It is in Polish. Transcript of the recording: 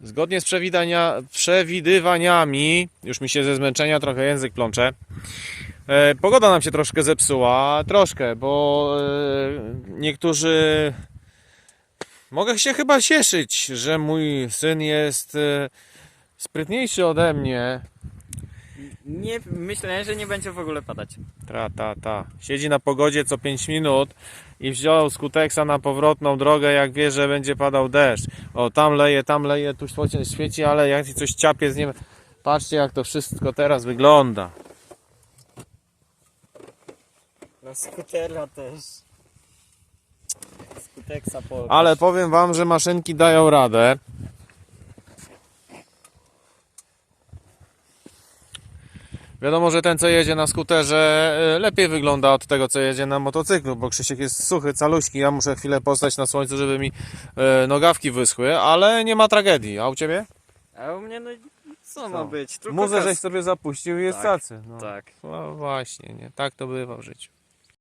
Zgodnie z przewidywaniami, już mi się ze zmęczenia trochę język plącze, e, pogoda nam się troszkę zepsuła, troszkę, bo e, niektórzy... Mogę się chyba cieszyć, że mój syn jest e, sprytniejszy ode mnie. Nie, myślałem, że nie będzie w ogóle padać. Ta, ta, ta. Siedzi na pogodzie co 5 minut i wziął skuteksa na powrotną drogę, jak wie, że będzie padał deszcz. O, tam leje, tam leje, tu świeci, ale jak ci coś ciapie z nieba. Patrzcie, jak to wszystko teraz wygląda. Na skutera też. Skuteksa po. Ale powiem wam, że maszynki dają radę. Wiadomo, że ten co jedzie na skuterze e, lepiej wygląda od tego co jedzie na motocyklu, bo Krzysiek jest suchy, caluśki, ja muszę chwilę postać na słońcu, żeby mi e, nogawki wyschły, ale nie ma tragedii. A u ciebie? A u mnie no co, Co? ma być? Tylko Muzę kas- żeś sobie zapuścił i jest Tak, cacy. No. Tak. No właśnie, nie? Tak to bywa w życiu.